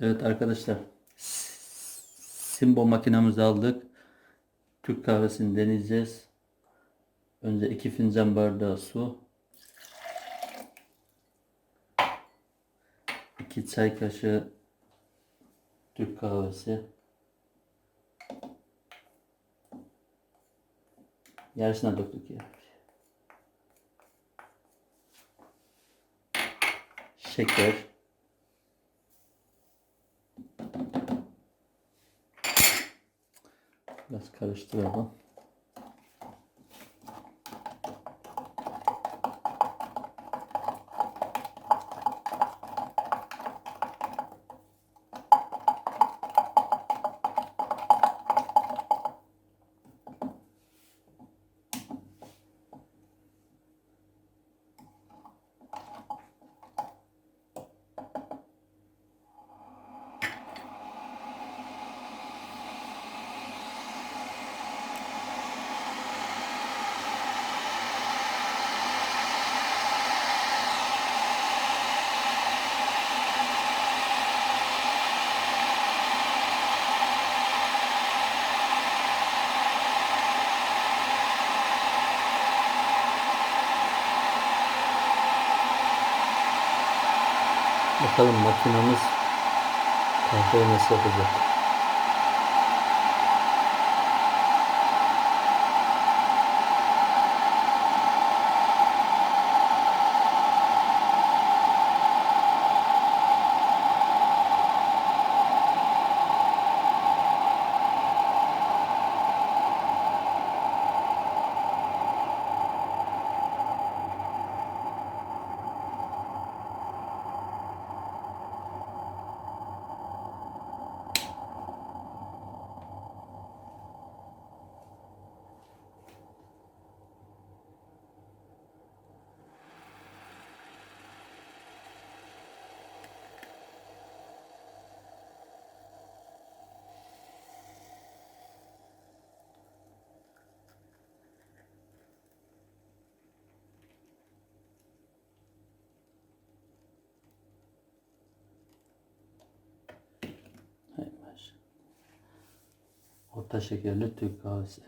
Evet arkadaşlar. Simbo makinamızı aldık. Türk kahvesini deneyeceğiz. Önce iki fincan bardağı su. 2 çay kaşığı Türk kahvesi. Yarısına döktük ya. Şeker. Biraz karıştıralım. Bakalım makinamız kahveyi nasıl yapacak. Orta şekerli Türk kahvesi.